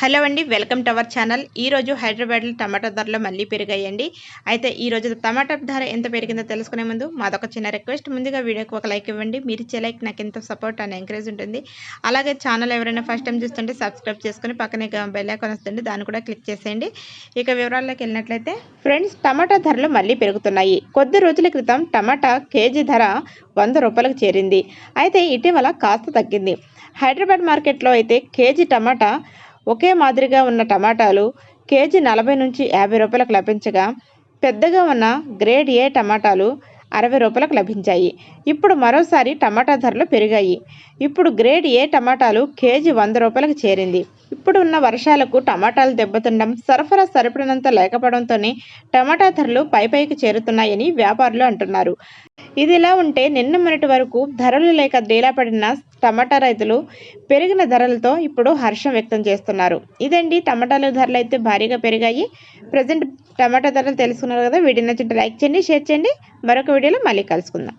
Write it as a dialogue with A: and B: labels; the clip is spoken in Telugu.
A: హలో అండి వెల్కమ్ టు అవర్ ఛానల్. ఈ రోజు హైదరాబాద్లో టమాటా ధరలు మళ్ళీ పెరిగాయండి. అయితే ఈరోజు టమాటా ధర ఎంత పెరిగిందో తెలుసుకునే ముందు మాదొక చిన్న రిక్వెస్ట్. ముందుగా వీడియోకి ఒక లైక్ ఇవ్వండి. మీరు ఇచ్చే లైక్ నాకు ఎంతో సపోర్ట్ అండ్ ఎంకరేజ్ ఉంటుంది. అలాగే ఛానల్ ఎవరైనా ఫస్ట్ టైం చూస్తుంటే సబ్స్క్రైబ్ చేసుకుని పక్కనే బెల్ ఐకాన్ వస్తుంది. దాన్ని కూడా క్లిక్ చేసేయండి. ఇక వివరాల్లోకి వెళ్ళినట్లయితే ఫ్రెండ్స్ టమాటా ధరలు మళ్ళీ పెరుగుతున్నాయి. కొద్ది రోజుల క్రితం టమాటా కేజీ ధర వంద రూపాయలకు చేరింది. అయితే ఇటీవల కాస్త తగ్గింది. హైదరాబాద్ మార్కెట్లో అయితే కేజీ టమాటా ఒకే మాదిరిగా ఉన్న టమాటాలు కేజీ నలభై నుంచి యాభై రూపాయలకు లభించగా పెద్దగా ఉన్న గ్రేడ్ ఏ టమాటాలు అరవై రూపాయలకు లభించాయి. ఇప్పుడు మరోసారి టమాటా ధరలు పెరిగాయి. ఇప్పుడు గ్రేడ్ ఏ టమాటాలు కేజీ వంద రూపాయలకు చేరింది. ఇప్పుడు ఉన్న వర్షాలకు టమాటాలు దెబ్బతినడం సరఫరా సరిపడినంత లేకపోవడంతోనే టమాటా ధరలు పైపైకి చేరుతున్నాయని వ్యాపారులు అంటున్నారు. ఇదిలా ఉంటే నిన్న మొన్నటి వరకు ధరలు లేక పడిన టమాటా రైతులు పెరిగిన ధరలతో ఇప్పుడు హర్షం వ్యక్తం చేస్తున్నారు. ఇదండి టమాటాలు ధరలు అయితే భారీగా పెరిగాయి. ప్రజెంట్ టమాటా ధరలు తెలుసుకున్నారు కదా వీడియో నచ్చింటే లైక్ చేయండి షేర్ చేయండి. మరొక వీడియోలో మళ్ళీ కలుసుకుందాం.